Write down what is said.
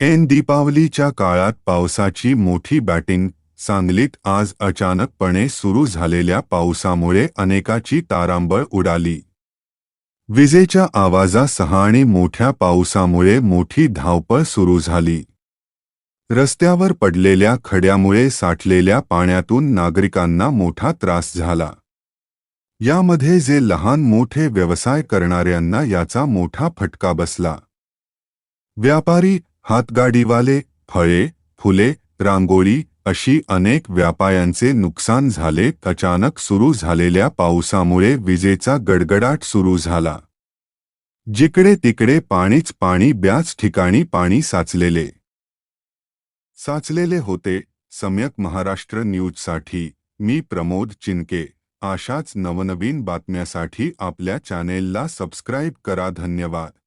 N दीपावलीच्या काळात पावसाची मोठी बॅटिंग सांगलीत आज अचानकपणे सुरू झालेल्या पावसामुळे अनेकाची तारांबळ उडाली. विजेच्या आवाजासह आणि मोठ्या पावसामुळे मोठी धावपळ सुरू झाली. रस्त्यावर पडलेल्या खड्यामुळे साठलेल्या पाण्यातून नागरिकांना मोठा त्रास झाला. यामध्ये जे लहान मोठे व्यवसाय करणाऱ्यांना याचा मोठा फटका बसला. व्यापारी हातगाडीवाले फळे फुले रांगोळी अशी अनेक व्यापायांचे नुकसान झाले. अचानक सुरू झालेल्या पावसामुळे विजेचा गडगडाट सुरू झाला. जिकडे तिकडे पाणीच पाणी ब्याच ठिकाणी पाणी साचलेले. साचलेले होते. सम्यक महाराष्ट्र न्यूजसाठी मी प्रमोद चिनके. अशाच नवनवीन बातम्यासाठी आपल्या चॅनेलला सबस्क्राईब करा. धन्यवाद.